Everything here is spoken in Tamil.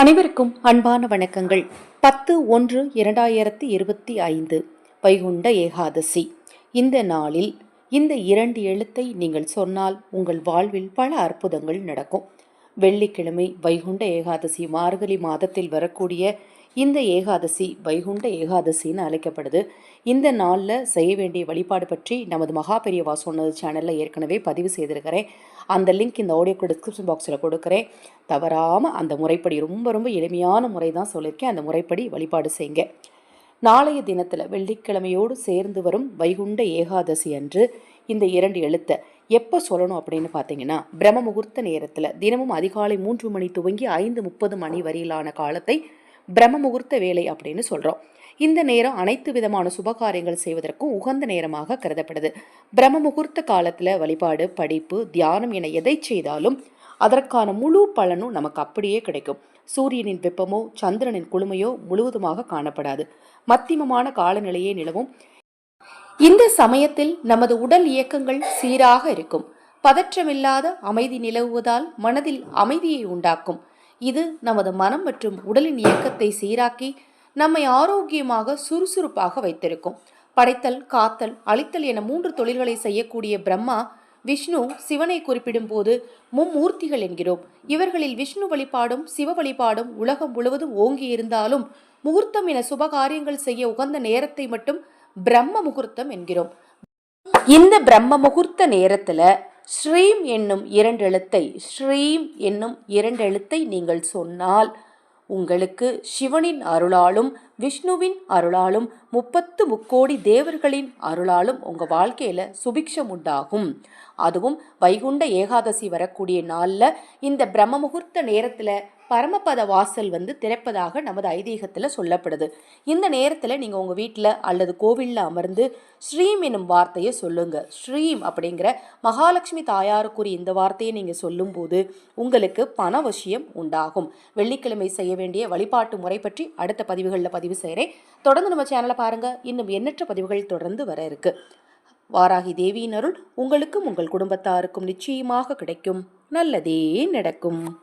அனைவருக்கும் அன்பான வணக்கங்கள். பத்து ஒன்று இரண்டாயிரத்தி இருபத்தி ஐந்து வைகுண்ட ஏகாதசி. இந்த நாளில் இந்த இரண்டு எழுத்தை நீங்கள் சொன்னால் உங்கள் வாழ்வில் பல அற்புதங்கள் நடக்கும். வெள்ளிக்கிழமை வைகுண்ட ஏகாதசி மார்கழி மாதத்தில் வரக்கூடிய இந்த ஏகாதசி வைகுண்ட ஏகாதசின்னு அழைக்கப்படுது. இந்த நாளில் செய்ய வேண்டிய வழிபாடு பற்றி நமது மகா பெரியவா சொன்னது சேனலில் ஏற்கனவே பதிவு செய்திருக்கிறேன். அந்த லிங்க் இந்த ஆடியோக்கு டிஸ்கிரிப்ஷன் பாக்ஸில் கொடுக்குறேன். தவறாமல் அந்த முறைப்படி ரொம்ப ரொம்ப எளிமையான முறை தான் சொல்லியிருக்கேன். அந்த முறைப்படி வழிபாடு செய்யுங்க. நாளைய தினத்தில் வெள்ளிக்கிழமையோடு சேர்ந்து வரும் வைகுண்ட ஏகாதசி அன்று இந்த இரண்டு எழுத்தை எப்போ சொல்லணும் அப்படின்னு பார்த்தீங்கன்னா பிரம்ம முகூர்த்த நேரத்தில் தினமும் அதிகாலை மூன்று மணி துவங்கி ஐந்து முப்பது மணி வரையிலான காலத்தை பிரம்ம முகூர்த்த வேலை அப்படின்னு சொல்கிறோம் இந்த நேரம் அனைத்து விதமான சுபகாரியங்கள் செய்வதற்கும் உகந்த நேரமாக கருதப்படுது. பிரம்ம முகூர்த்த காலத்தில் வழிபாடு படிப்பு தியானம் என எதை செய்தாலும் அதற்கான முழு பலனும் நமக்கு அப்படியே கிடைக்கும். சூரியனின் வெப்பமோ சந்திரனின் குளுமையோ முழுவதுமாக காணப்படாது. மத்தியமமான காலநிலையே நிலவும். இந்த சமயத்தில் நமது உடல் இயக்கங்கள் சீராக இருக்கும். பதற்றமில்லாத அமைதி நிலவுவதால் மனதில் அமைதியை உண்டாக்கும். இது நமது மனம் மற்றும் உடலின் இயக்கத்தை சீராக்கி நம்மை ஆரோக்கியமாக சுறுசுறுப்பாக வைத்திருக்கும். படைத்தல் காத்தல் அழித்தல் என மூன்று தொழில்களை செய்யக்கூடிய பிரம்மா விஷ்ணு சிவனை குறிப்பிடும் போது மும்மூர்த்திகள் என்கிறோம். இவர்களில் விஷ்ணு வழிபாடும் சிவ வழிபாடும் உலகம் முழுவதும் ஓங்கி இருந்தாலும் முகூர்த்தம் என சுபகாரியங்கள் செய்ய உகந்த நேரத்தை மட்டும் பிரம்ம முகூர்த்தம் என்கிறோம். இந்த பிரம்ம முகூர்த்த நேரத்துல ஸ்ரீம் என்னும் இரண்டெழுத்தை ஸ்ரீம் என்னும் இரண்டெழுத்தை நீங்கள் சொன்னால் உங்களுக்கு சிவனின் அருளாலும் விஷ்ணுவின் அருளாலும் முப்பத்து முக்கோடி தேவர்களின் அருளாலும் உங்கள் வாழ்க்கையில் சுபிக்ஷம் உண்டாகும் அதுவும் வைகுண்ட ஏகாதசி வரக்கூடிய நாளில் இந்த பிரம்ம முகூர்த்த நேரத்தில் பரமபத வாசல் வந்து திறப்பதாக நமது ஐதீகத்தில் சொல்லப்படுது. இந்த நேரத்தில் நீங்கள் உங்கள் வீட்டில் அல்லது கோவிலில் அமர்ந்து ஸ்ரீம் என்னும் வார்த்தையை சொல்லுங்கள் ஸ்ரீம் அப்படிங்கிற மகாலட்சுமி தாயாருக்குரிய இந்த வார்த்தையை நீங்கள் சொல்லும்போது உங்களுக்கு பணவசியம் உண்டாகும். வெள்ளிக்கிழமை செய்ய வேண்டிய வழிபாட்டு முறை பற்றி அடுத்த பதிவுகளில் பதிவு செய்கிறேன் தொடர்ந்து நம்ம சேனலை பாருங்கள் இன்னும் எண்ணற்ற பதிவுகள் தொடர்ந்து வர இருக்கு. வாராகி தேவியின் அருள் உங்களுக்கும் உங்கள் குடும்பத்தாருக்கும் நிச்சயமாக கிடைக்கும். நல்லதே நடக்கும்.